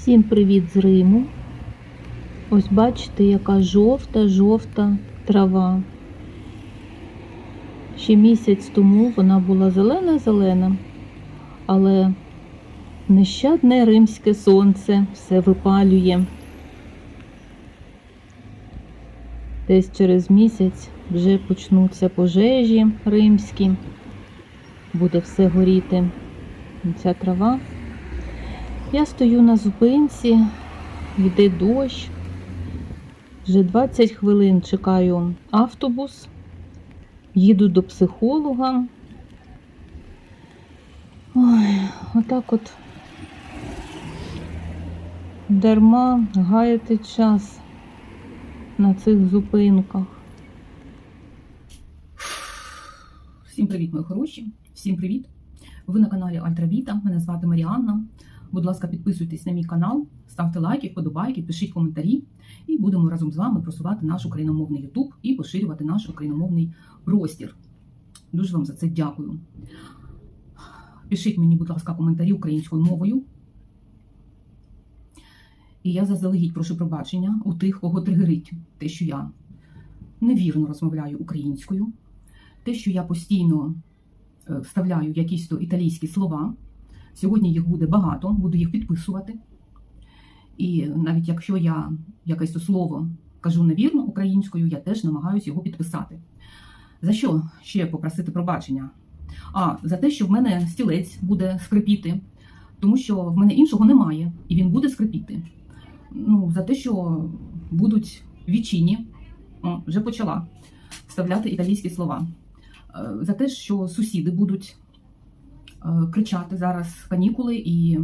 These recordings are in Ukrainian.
Всім привіт з Риму. Ось бачите, яка жовта-жовта трава. Ще місяць тому вона була зелена-зелена, але нещадне римське сонце все випалює. Десь через місяць вже почнуться пожежі римські, буде все горіти. Ця трава. Я стою на зупинці, йде дощ. Вже 20 хвилин чекаю автобус, їду до психолога. Ой, отак от дарма гаяти час на цих зупинках. Всім привіт, мої хороші! Всім привіт! Ви на каналі Альтравіта. Мене звати Маріанна. Будь ласка, підписуйтесь на мій канал, ставте лайки, вподобайки, пишіть коментарі, і будемо разом з вами просувати наш україномовний Ютуб і поширювати наш україномовний простір. Дуже вам за це дякую. Пишіть мені, будь ласка, коментарі українською мовою. І я заздалегідь прошу пробачення у тих, кого тригерить те, що я невірно розмовляю українською, те, що я постійно е, вставляю якісь то італійські слова. Сьогодні їх буде багато, буду їх підписувати. І навіть якщо я якесь слово кажу невірно українською, я теж намагаюся його підписати. За що ще попросити пробачення? А за те, що в мене стілець буде скрипіти, тому що в мене іншого немає, і він буде скрипіти. Ну, за те, що будуть вічині, вже почала вставляти італійські слова. Е, За те, що сусіди будуть кричати зараз канікули, і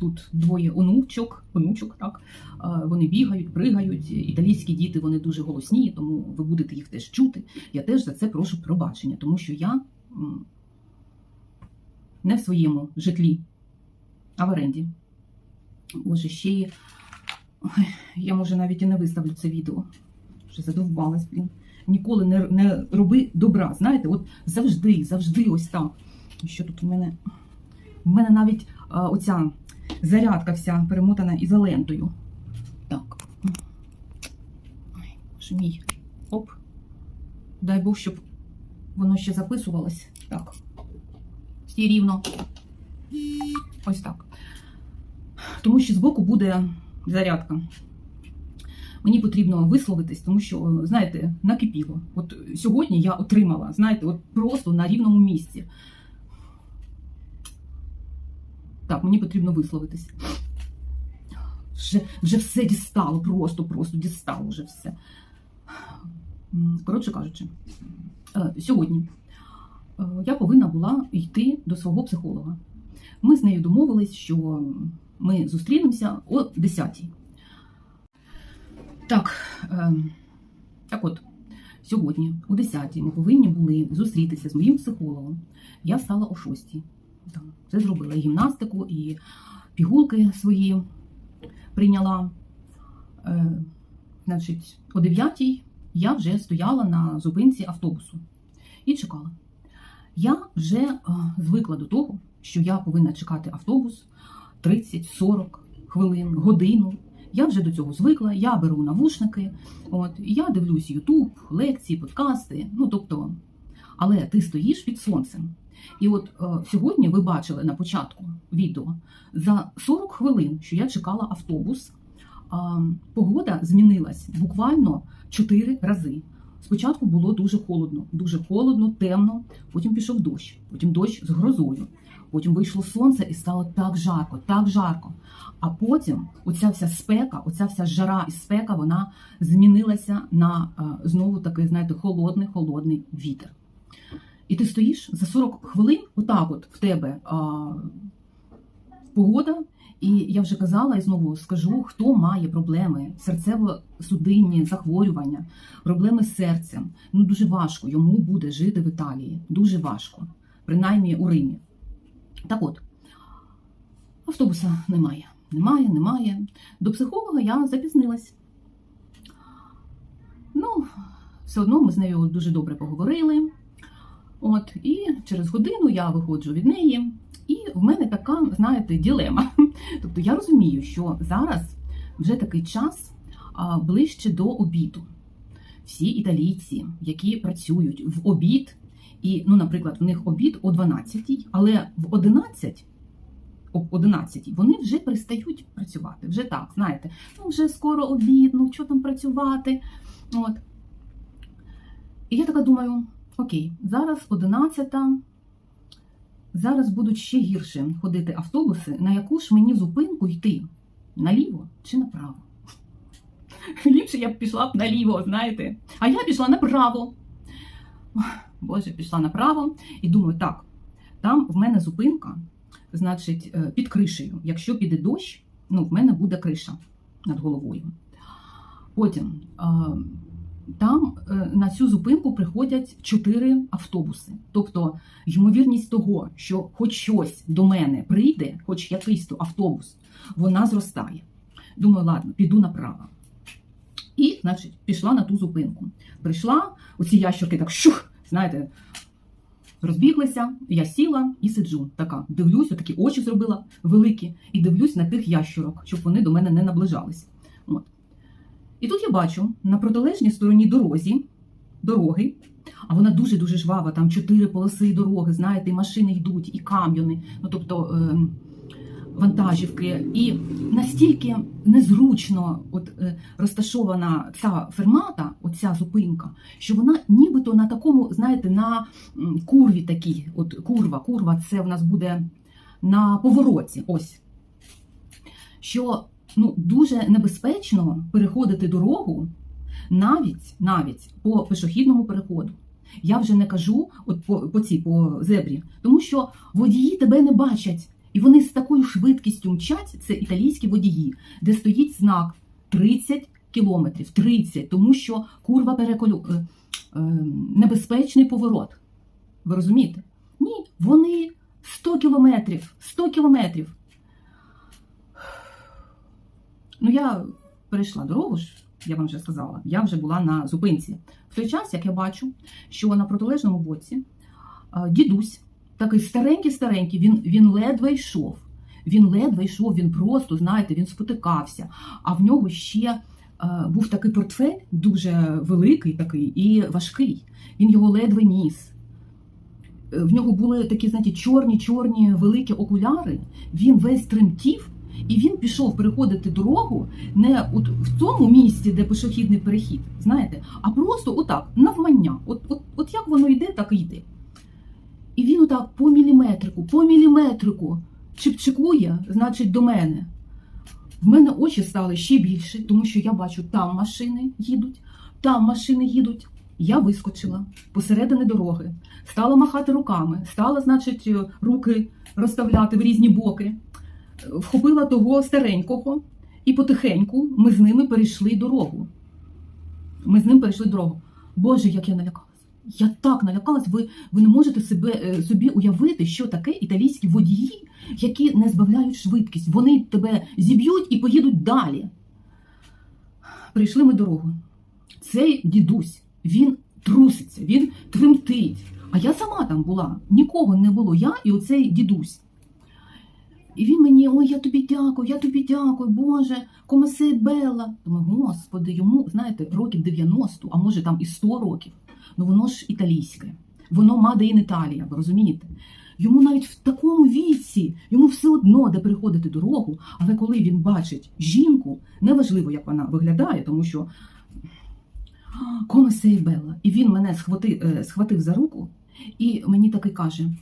тут двоє онучок, онучок, так е, вони бігають, пригають. Італійські діти вони дуже голосні, тому ви будете їх теж чути. Я теж за це прошу пробачення, тому що я не в своєму житлі, а в оренді. Боже, ще Ой, я може навіть і не виставлю це відео. Вже задовбалась, блін. Ніколи не, не роби добра. Знаєте, от завжди, завжди ось так. Що тут у мене? У мене навіть а, оця зарядка вся перемотана ізолентою. Так. Ой, боже мій. Оп. Дай Бог, щоб воно ще записувалось. Так. Стій рівно. Ось так. Тому що збоку буде зарядка. Мені потрібно висловитись, тому що, знаєте, накипіло. От сьогодні я отримала, знаєте, от просто на рівному місці. Так, мені потрібно висловитись. Вже, вже все дістало, просто, просто дістало вже все. Коротше кажучи, е, сьогодні е, я повинна була йти до свого психолога. Ми з нею домовились, що ми зустрінемося о 10 Так, е, так от, сьогодні, о 10 ми повинні були зустрітися з моїм психологом. Я встала о 6 Там, Це зробила і гімнастику, і пігулки свої прийняла. Е, значить, о 9 я вже стояла на зупинці автобусу і чекала. Я вже е, звикла до того, що я повинна чекати автобус 30-40 хвилин, годину. Я вже до цього звикла, я беру навушники, от, я дивлюсь Ютуб, лекції, подкасти. Ну тобто, але ти стоїш під сонцем. І от е, сьогодні ви бачили на початку відео за 40 хвилин, що я чекала автобус. а, Погода змінилась буквально 4 рази. Спочатку було дуже холодно, дуже холодно, темно. Потім пішов дощ, потім дощ з грозою. Потім вийшло сонце і стало так жарко, так жарко. А потім оця вся спека, оця вся жара і спека, вона змінилася на е, знову такий, знаєте, холодний, холодний вітер. І ти стоїш за 40 хвилин, отак от в тебе а, погода. І я вже казала і знову скажу, хто має проблеми, серцево-судинні захворювання, проблеми з серцем. Ну дуже важко йому буде жити в Італії. Дуже важко, принаймні у Римі. Так от, автобуса немає. Немає, немає. До психолога я запізнилась. Ну, все одно ми з нею дуже добре поговорили. От, і через годину я виходжу від неї, і в мене така, знаєте, ділема. Тобто я розумію, що зараз вже такий час ближче до обіду. Всі італійці, які працюють в обід, і, ну, наприклад, в них обід о 12, але в 11 об 11 вони вже перестають працювати. Вже так, знаєте, ну вже скоро обід, ну що там працювати. От. І я така думаю: окей, зараз 11, зараз будуть ще гірше ходити автобуси, на яку ж мені зупинку йти? Наліво чи направо? Ліпше я б пішла б наліво, знаєте. А я пішла направо. Боже, пішла направо і думаю, так, там в мене зупинка, значить, е, під кришею. Якщо піде дощ, ну, в мене буде криша над головою. Потім е, там е, на цю зупинку приходять чотири автобуси. Тобто, ймовірність того, що хоч щось до мене прийде, хоч якийсь то автобус, вона зростає. Думаю, ладно, піду направо. І, значить, пішла на ту зупинку. Прийшла, оці ящерки так щух, знаєте, розбіглися, я сіла і сиджу. Така, дивлюсь, такі очі зробила великі, і дивлюсь на тих ящерок, щоб вони до мене не наближались. От. І тут я бачу на протилежній стороні дорозі, дороги, а вона дуже-дуже жвава, там чотири полоси дороги, знаєте, і машини йдуть, і кам'яни, ну тобто е, вантажівки. І настільки незручно от, е, розташована ця фермата, оця зупинка, що вона нібито на такому, знаєте, на курві такій, от курва, курва, це в нас буде на повороті. Ось. Що ну, дуже небезпечно переходити дорогу навіть, навіть по пішохідному переходу. Я вже не кажу от по, по цій по зебрі, тому що водії тебе не бачать, і вони з такою швидкістю мчать. Це італійські водії, де стоїть знак 30 кілометрів, 30, тому що курва переколю е, е, небезпечний поворот. Ви розумієте? Ні, вони 100 кілометрів, 100 кілометрів. Ну, я перейшла дорогу ж, я вам вже сказала, я вже була на зупинці. В той час, як я бачу, що на протилежному боці дідусь, такий старенький-старенький, він, він ледве йшов. Він ледве йшов, він просто, знаєте, він спотикався. А в нього ще е, був такий портфель, дуже великий такий і важкий. Він його ледве ніс. Е, В нього були такі, знаєте, чорні, чорні великі окуляри. Він весь тремтів, і він пішов переходити дорогу не от в тому місці, де пішохідний перехід, знаєте, а просто отак, навмання. От, от, от як воно йде, так і йде. І він отак по міліметрику, по міліметрику чіпчикує, значить, до мене. В мене очі стали ще більше, тому що я бачу, там машини їдуть, там машини їдуть. Я вискочила посередині дороги, стала махати руками, стала, значить, руки розставляти в різні боки, вхопила того старенького, і потихеньку ми з ними перейшли дорогу. Ми з ним перейшли дорогу. Боже, як я налякалась. Я так налякалась, ви, ви не можете себе, е, собі уявити, що таке італійські водії, які не збавляють швидкість. Вони тебе зіб'ють і поїдуть далі. Прийшли ми дорогу. Цей дідусь, він труситься, він тремтить. А я сама там була, нікого не було. Я і оцей дідусь. І він мені, ой, я тобі дякую, я тобі дякую, Боже, комасе Белла. Думаю, господи, йому, знаєте, років 90, а може там і 100 років. Ну воно ж італійське, воно мада in Італія, ви розумієте? Йому навіть в такому віці, йому все одно де переходити дорогу, але коли він бачить жінку, неважливо, як вона виглядає, тому що комасе Белла. І він мене схватив, е, схватив за руку і мені таки каже: «Е,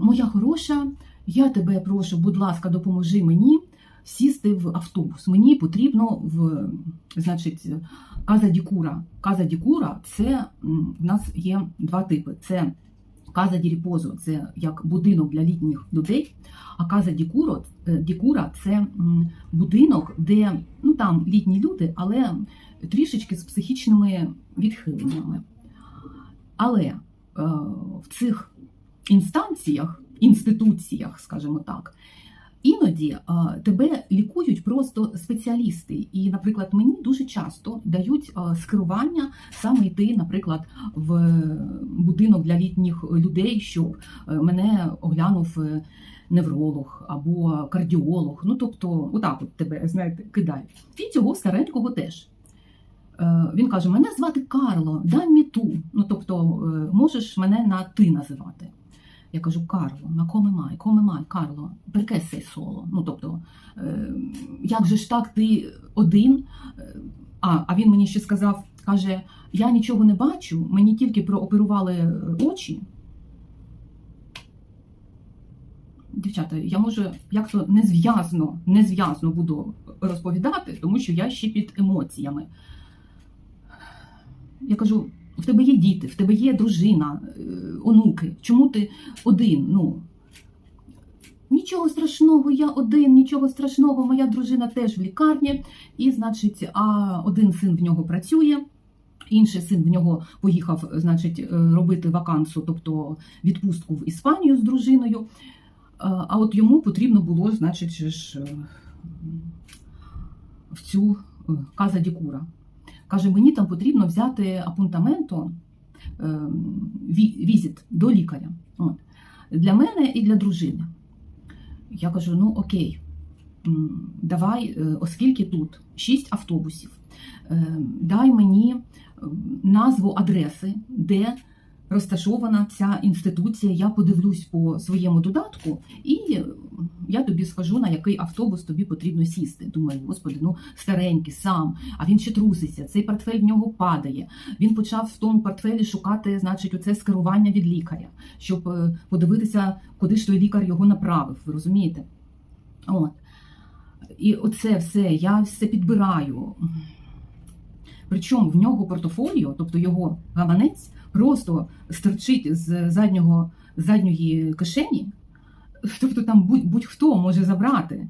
Моя хороша, я тебе прошу, будь ласка, допоможи мені сісти в автобус. Мені потрібно в значить, каза Дікура. Каза Дікура це в нас є два типи: це каза Діріпозо, це як будинок для літніх людей. А каза Дікуро, е, Дікура це будинок, де ну там літні люди, але трішечки з психічними відхиленнями. Але е, в цих інстанціях, інституціях, скажімо так, іноді е, тебе лікують просто спеціалісти. І, наприклад, мені дуже часто дають е, скерування саме йти, наприклад, в будинок для літніх людей, щоб е, мене оглянув невролог або кардіолог. Ну тобто, отак от тебе знаєте, кидають. І цього старенького теж. Він каже: Мене звати Карло, дай мені ту. Ну тобто, можеш мене на ти називати. Я кажу, Карло, на коме май, коме май, Карло, перке сей соло. Ну тобто, е, як же ж так, ти один? Е, А, а він мені ще сказав, каже: я нічого не бачу, мені тільки прооперували е, очі. Дівчата, я може як то незв'язно, незв'язно буду розповідати, тому що я ще під емоціями. Я кажу: в тебе є діти, в тебе є дружина, е, онуки. Чому ти один? Ну нічого страшного, я один, нічого страшного. Моя дружина теж в лікарні, і, значить, а один син в нього працює. Інший син в нього поїхав, значить, е, робити вакансу, тобто відпустку в Іспанію з дружиною. Е, А от йому потрібно було, значить, ж, в цю каза Дікура. Каже, мені там потрібно взяти апунтаменто, е, візит до лікаря. От. Для мене і для дружини. Я кажу: ну окей, давай, е, оскільки тут шість автобусів, е, дай мені назву адреси, де розташована ця інституція. Я подивлюсь по своєму додатку, і я тобі скажу, на який автобус тобі потрібно сісти. Думаю, господи, ну старенький, сам, а він ще труситься, цей портфель в нього падає. Він почав в тому портфелі шукати, значить, оце скерування від лікаря, щоб е, подивитися, куди ж той лікар його направив. Ви розумієте? От. І оце все, я все підбираю. Причому в нього портфоліо, тобто його гаманець, просто стерчить з заднього, задньої кишені. Тобто там будь- будь-хто може забрати.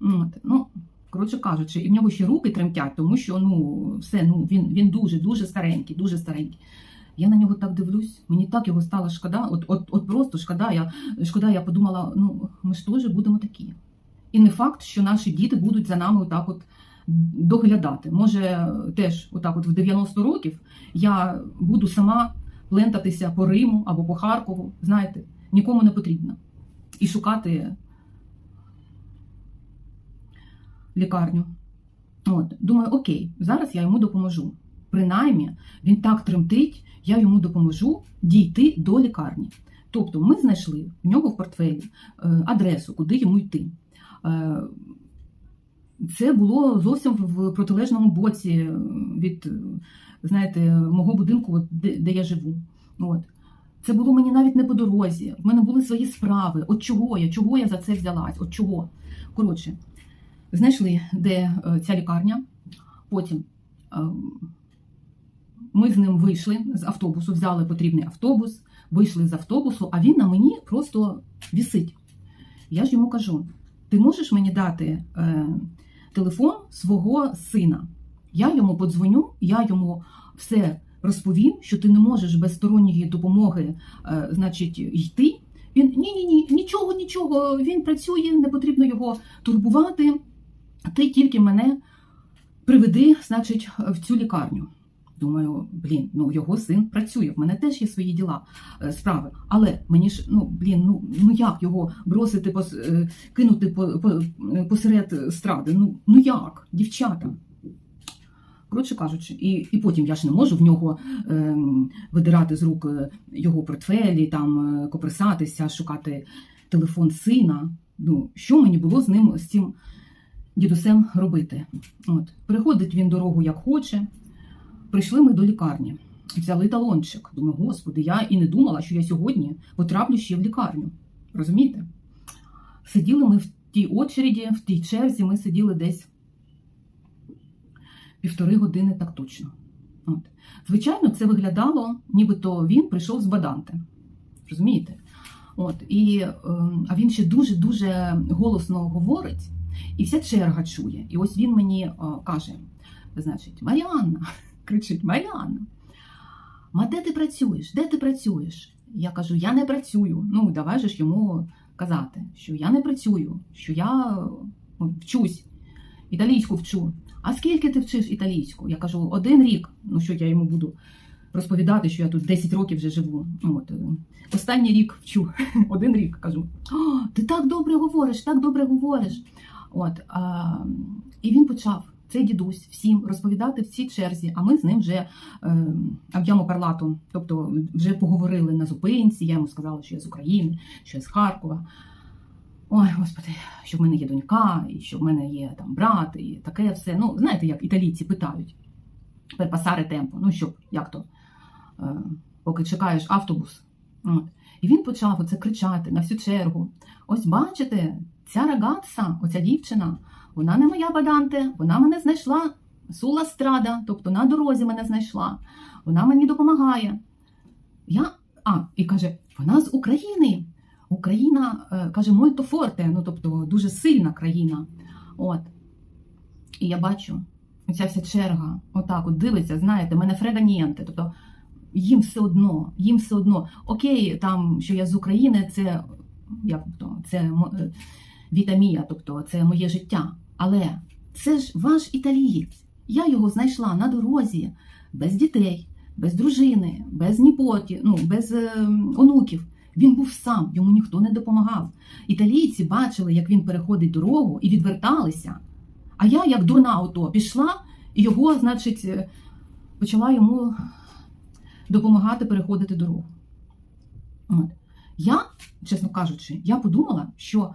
От. Ну, коротше кажучи, і в нього ще руки тремтять, тому що ну, все, ну, він, він дуже, дуже старенький, дуже старенький. Я на нього так дивлюсь, мені так його стало шкода, от, от, от просто шкода. Я, шкода, я подумала, ну ми ж теж будемо такі. І не факт, що наші діти будуть за нами отак от доглядати. Може, теж отак от в 90 років я буду сама плентатися по Риму або по Харкову, знаєте, нікому не потрібно. І шукати лікарню. От, думаю, окей, зараз я йому допоможу. Принаймні, він так тремтить, я йому допоможу дійти до лікарні. Тобто, ми знайшли в нього в портфелі е, адресу, куди йому йти. Це було зовсім в протилежному боці е, від, е, знаєте, мого будинку, де, де я живу. От. Це було мені навіть не по дорозі. В мене були свої справи. От чого я? Чого я за це взялась? От чого? Коротше, знайшли, де е, ця лікарня. Потім ми з ним вийшли з автобусу, взяли потрібний автобус, вийшли з автобусу, а він на мені просто вісить. Я ж йому кажу: ти можеш мені дати телефон свого сина? Я йому подзвоню, я йому все розповім, що ти не можеш без сторонньої допомоги, е, значить, йти. Він ні, ні, ні, нічого, нічого. Він працює, не потрібно його турбувати. Ти тільки мене приведи, значить, в цю лікарню. Думаю, блін, ну його син працює. В мене теж є свої діла, е, справи. Але мені ж, ну блін, ну ну як його бросити пос, е, кинути по, по, е, посеред стради? Ну ну як, дівчата? Коротше кажучи, і, і потім я ж не можу в нього е, видирати з рук його портфелі, там е, копресатися, шукати телефон сина. Ну, що мені було з ним з цим дідусем робити? От, переходить він дорогу як хоче. Прийшли ми до лікарні, взяли талончик. Думаю, господи, я і не думала, що я сьогодні потраплю ще в лікарню. Розумієте? Сиділи ми в тій очереді, в тій черзі, ми сиділи десь півтори години так точно. От. Звичайно, це виглядало, нібито він прийшов з Баданти. Розумієте? От, і, е, а він ще дуже-дуже голосно говорить, і вся черга чує. І ось він мені е, каже: значить, Маріанна, кричить Маріанна, ма де ти працюєш? Де ти працюєш? Я кажу, я не працюю. Ну, давай же ж йому казати, що я не працюю, що я ну, вчусь, італійську вчу. А скільки ти вчиш італійську? Я кажу, один рік. Ну що я йому буду розповідати, що я тут 10 років вже живу. От. е, Останній рік вчу, один рік кажу: О, ти так добре говориш, так добре говориш. От, а, і він почав, цей дідусь, всім розповідати в цій черзі, а ми з ним вже е, парлату, тобто вже поговорили на зупинці, я йому сказала, що я з України, що я з Харкова. Ой, господи, що в мене є донька, і що в мене є там брат, і таке все. Ну, знаєте, як італійці питають passare темпо, ну щоб, як то, е, поки чекаєш автобус. От. І він почав оце кричати на всю чергу. Ось бачите, ця рагатса, оця дівчина, вона не моя баданте, вона мене знайшла сула страда, тобто на дорозі мене знайшла, вона мені допомагає. Я, а, і каже, вона з України. Україна, е, каже, мольто форте, ну тобто дуже сильна країна. От. І я бачу, оця вся черга, отак от дивиться, знаєте, мене фреганієнте. Тобто їм все одно, їм все одно. Окей, там, що я з України, це як то, це е, вітамія, тобто це моє життя. Але це ж ваш італієць. Я його знайшла на дорозі без дітей, без дружини, без ніпоті, ну, без е, онуків. Він був сам, йому ніхто не допомагав. Італійці бачили, як він переходить дорогу і відверталися. А я, як дурна ото, пішла і його, значить, е, почала йому допомагати переходити дорогу. От. Я, чесно кажучи, я подумала, що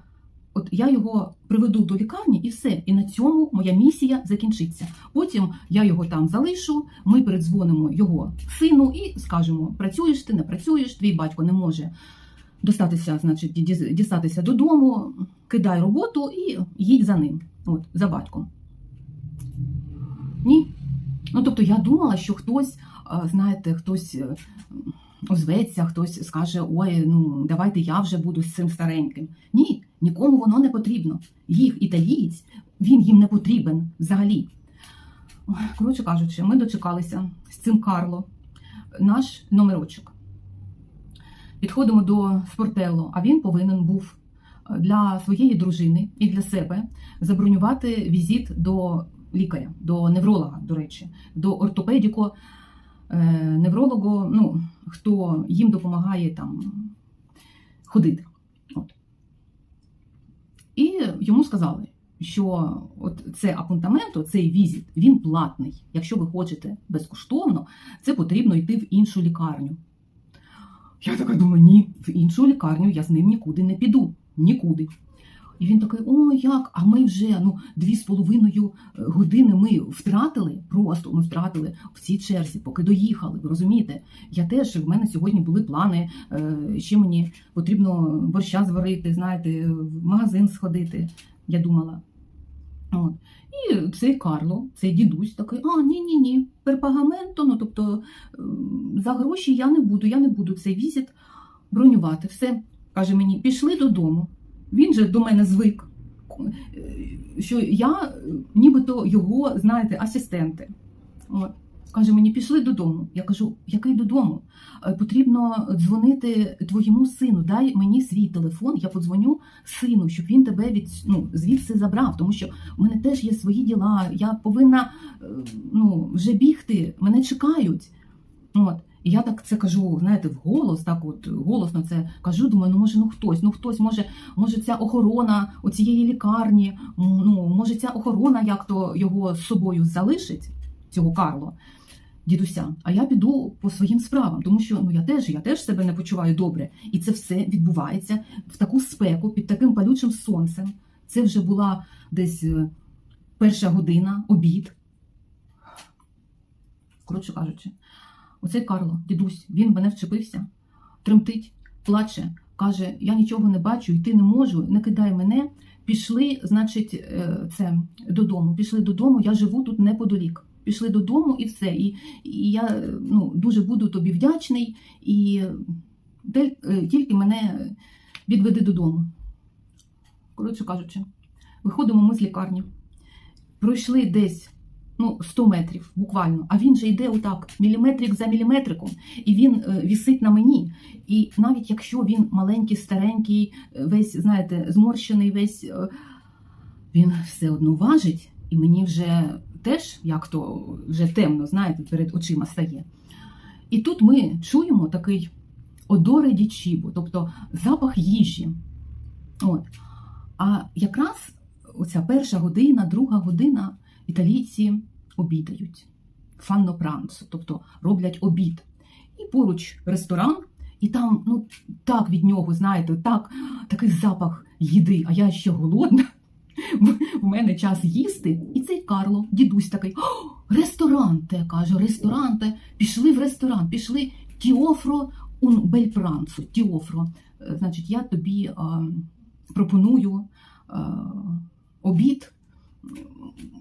от я його приведу до лікарні і все. І на цьому моя місія закінчиться. Потім я його там залишу, ми передзвонимо його сину і скажемо: працюєш ти, не працюєш, твій батько не може достатися, значить, дістатися додому, кидай роботу і їдь за ним, от, за батьком. Ні. Ну, тобто я думала, що хтось, знаєте, хтось е, озветься, хтось скаже, ой, ну давайте я вже буду з цим стареньким. Ні, нікому воно не потрібно. Їх італієць, він їм не потрібен взагалі. Коротше кажучи, ми дочекалися з цим Карло, наш номерочок. Підходимо до спортелло, а він повинен був е, для своєї дружини і для себе забронювати візит до лікаря, до невролога, до речі, до ортопедіко, е, неврологу, ну, хто їм допомагає там ходити. І йому сказали, що от це апунтамент, цей візит, він платний. Якщо ви хочете безкоштовно, це потрібно йти в іншу лікарню. Я така думаю, ні, в іншу лікарню я з ним нікуди не піду. Нікуди. І він такий, о, як? А ми вже ну, дві з половиною е, години ми втратили, просто ми втратили в цій черзі, поки доїхали. Ви розумієте? Я теж в мене сьогодні були плани, е, ще мені потрібно борща зварити, знаєте, в магазин сходити. Я думала. От. І цей Карло, цей дідусь такий, а ні, ні, ні, перпагаменто, ну тобто е, за гроші я не буду, я не буду цей візит бронювати. Все, каже мені, пішли додому. Він же до мене звик, е, що я е, нібито його, знаєте, асистенти. От. Каже мені, пішли додому. Я кажу, який додому? Е, Потрібно дзвонити твоєму сину. Дай мені свій телефон, я подзвоню сину, щоб він тебе від ну, звідси забрав, тому що у мене теж є свої діла. Я повинна ну, вже бігти, мене чекають. От. І я так це кажу, знаєте, вголос, так от голосно це кажу. Думаю, ну може, ну хтось, ну хтось, може, може, ця охорона у цієї лікарні, ну може, ця охорона як то його з собою залишить, цього Карло, дідуся. А я піду по своїм справам, тому що ну я теж я теж себе не почуваю добре. І це все відбувається в таку спеку під таким палючим сонцем. Це вже була десь е, перша година, обід. Коротше кажучи, оцей Карло, дідусь, він мене вчепився, тремтить, плаче, каже: Я нічого не бачу, йти не можу, не кидай мене. Пішли, значить, е, це додому. Пішли додому, я живу тут неподалік. Пішли додому і все. І, і я ну, дуже буду тобі вдячний, і е, тільки мене відведи додому. Коротше кажучи, виходимо ми з лікарні. Пройшли десь ну, 100 метрів, буквально. А він же йде отак, міліметрик за міліметриком, і він е, вісить на мені. І навіть якщо він маленький, старенький, е, весь, знаєте, зморщений, весь е, він все одно важить, і мені вже теж як то вже темно, знаєте, перед очима стає. І тут ми чуємо такий одоре дічібу, тобто запах їжі. От. А якраз оця перша година, друга година італійці обідають фанно пранцо, тобто роблять обід. І поруч ресторан, і там ну, так від нього, знаєте, так, такий запах їди, а я ще голодна. В мене час їсти. І цей Карло, дідусь такий: ресторанте, каже, ресторанте, пішли в ресторан, пішли Тіофро bel pranzo, Тіофро. Е, Значить, я тобі е, пропоную е, обід.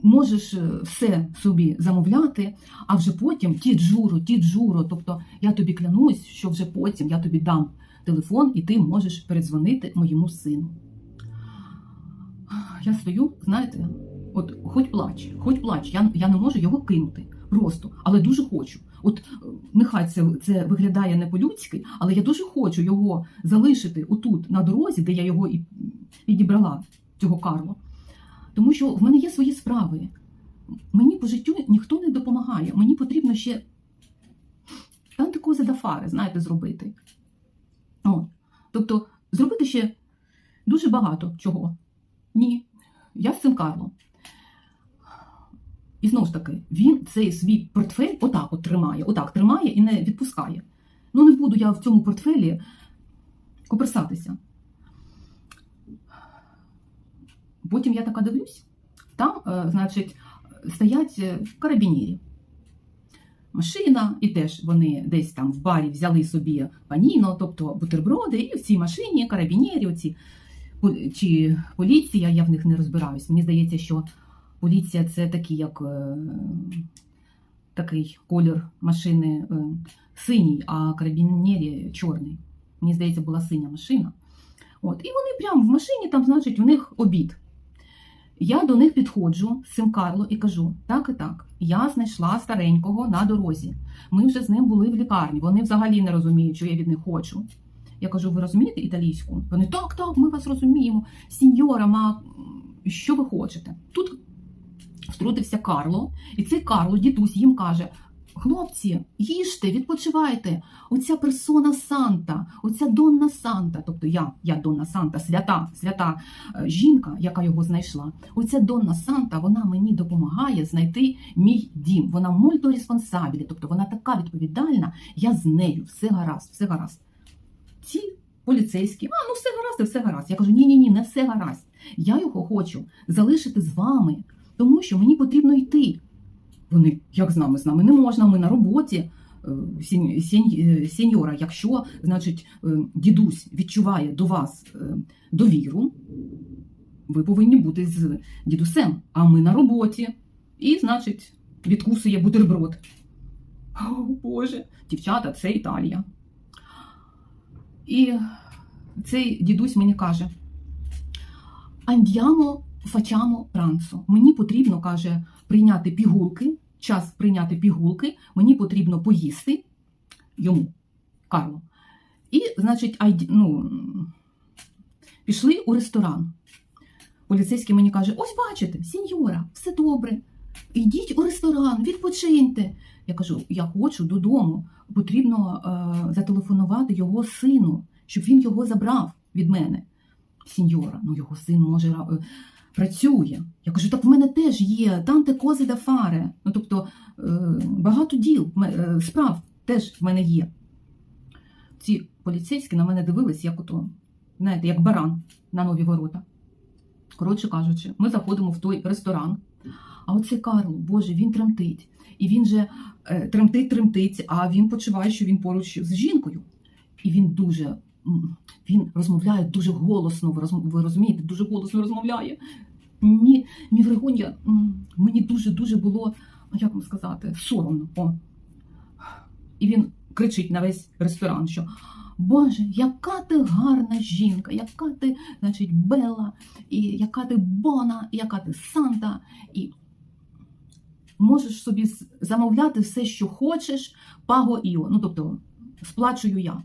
Можеш е, все собі замовляти, а вже потім ті джуро, ті джуро. Тобто я тобі клянусь, що вже потім я тобі дам телефон, і ти можеш передзвонити моєму сину. Я стою, знаєте, от хоч плач, хоч плач, я, я не можу його кинути просто, але дуже хочу. От е, нехай це, це виглядає не по-людськи, але я дуже хочу його залишити отут на дорозі, де я його і підібрала, цього Карло. Тому що в мене є свої справи. Мені по життю ніхто не допомагає. Мені потрібно ще кози да знаєте, зробити. О. Тобто, зробити ще дуже багато чого. Ні, я з цим Карлом. І знову ж таки, він цей свій портфель отак от тримає, отак тримає і не відпускає. Ну, не буду я в цьому портфелі коперсатися. Потім я така дивлюсь, там, е, значить, стоять е, карабінірі. Машина, і теж вони десь там в барі взяли собі паніно, тобто бутерброди, і в цій машині карабінєрі, оці чи поліція, я в них не розбираюсь. Мені здається, що поліція це такий, як е, такий колір машини е, синій, а карабінєрі чорний. Мені здається, була синя машина. От, і вони прямо в машині, там, значить, в них обід. Я до них підходжу з цим Карло і кажу: так і так, я знайшла старенького на дорозі. Ми вже з ним були в лікарні. Вони взагалі не розуміють, що я від них хочу. Я кажу: ви розумієте італійську? Вони так, так, ми вас розуміємо. Сіньора, ма, що ви хочете? Тут втрутився Карло, і цей Карло, дідусь, їм каже: хлопці, їжте, відпочивайте. Оця персона Санта, оця Донна Санта, тобто я, я Донна Санта, свята, свята е, жінка, яка його знайшла. Оця Донна Санта, вона мені допомагає знайти мій дім. Вона мульто респонсабілі, тобто вона така відповідальна, я з нею, все гаразд, все гаразд. Ці поліцейські, а ну все гаразд, все гаразд. Я кажу, ні, ні, ні, не все гаразд. Я його хочу залишити з вами, тому що мені потрібно йти. Вони, як з нами, з нами не можна, ми на роботі. Е, е, Сеньора, якщо, значить, е, дідусь відчуває до вас довіру, ви повинні бути з дідусем, а ми на роботі. І, значить, відкусує бутерброд. О, Боже, дівчата, це Італія. І цей дідусь мені каже: Андіамо фачамо пранцо. Мені потрібно, каже, прийняти пігулки, час прийняти пігулки, мені потрібно поїсти йому, Карлу. І, значить, ну, пішли у ресторан. Поліцейський мені каже: ось бачите, сіньора, все добре. Йдіть у ресторан, відпочиньте. Я кажу: я хочу додому. Потрібно е, зателефонувати його сину, щоб він його забрав від мене. Сіньора, ну його син може е, працює. Я кажу, так в мене теж є танте кози да фаре. Ну тобто е, багато діл, е, справ теж в мене є. Ці поліцейські на мене дивились, як ото, знаєте, як баран на нові ворота. Коротше кажучи, ми заходимо в той ресторан. А оцей Карло, Боже, він тремтить. І він же е, тремтить, тремтить, а він почуває, що він поруч з жінкою. І він дуже він розмовляє дуже голосно. Ви розумієте, дуже голосно розмовляє. Мені, мій Вригонія, мені дуже дуже було, ну, як вам сказати, соромно. О. І він кричить на весь ресторан, що Боже, яка ти гарна жінка, яка ти, значить, Бела, і яка ти Бона, і яка ти Санта, і можеш собі замовляти все, що хочеш, паго іо. Ну, тобто, сплачую я.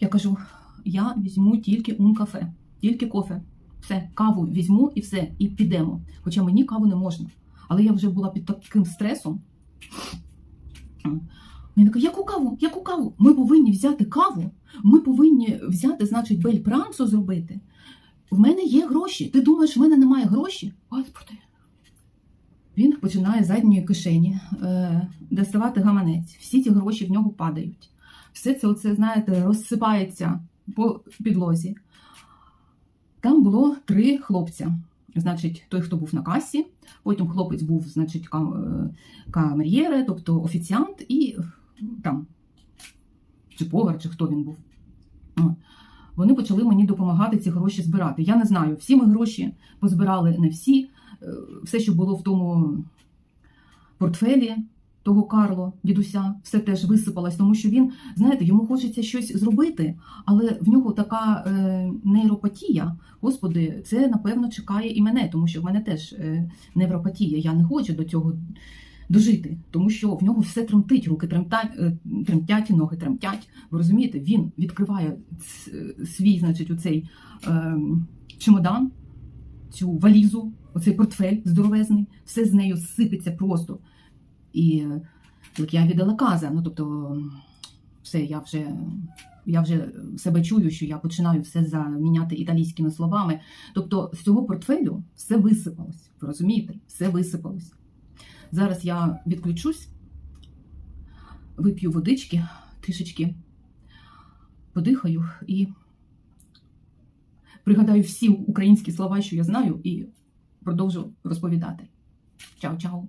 Я кажу, я візьму тільки ун кафе, тільки кофе. Все, каву візьму і все, і підемо. Хоча мені каву не можна. Але я вже була під таким стресом. Він такий, яку каву? Яку каву? Ми повинні взяти каву. Ми повинні взяти, значить, бельпрансо зробити. В мене є гроші. Ти думаєш, в мене немає гроші? Господи. Він починає з задньої кишені е, доставати гаманець. Всі ті гроші в нього падають. Все це, оце, знаєте, розсипається по підлозі. Там було три хлопця. Значить, той, хто був на касі, потім хлопець був, значить, е, камер'єре, тобто офіціант, і там, чи повар, чи хто він був. Вони почали мені допомагати ці гроші збирати. Я не знаю, всі ми гроші позбирали не всі. Е, Все, що було в тому портфелі того Карло, дідуся, все теж висипалось, тому що він, знаєте, йому хочеться щось зробити, але в нього така е, нейропатія. Господи, це напевно чекає і мене, тому що в мене теж е, невропатія. Я не хочу до цього дожити, тому що в нього все тремтить, руки тремтять, е, тремтять, ноги тремтять. Ви розумієте, він відкриває свій, значить, оцей е, чемодан, цю валізу, оцей портфель здоровезний, все з нею сипеться просто. І я віддала каза, ну тобто, все, я вже. Я вже себе чую, що я починаю все заміняти італійськими словами. Тобто з цього портфелю все висипалось. Ви розумієте? Все висипалось. Зараз я відключусь, вип'ю водички, трішечки подихаю і пригадаю всі українські слова, що я знаю, і продовжу розповідати. Чао-чао!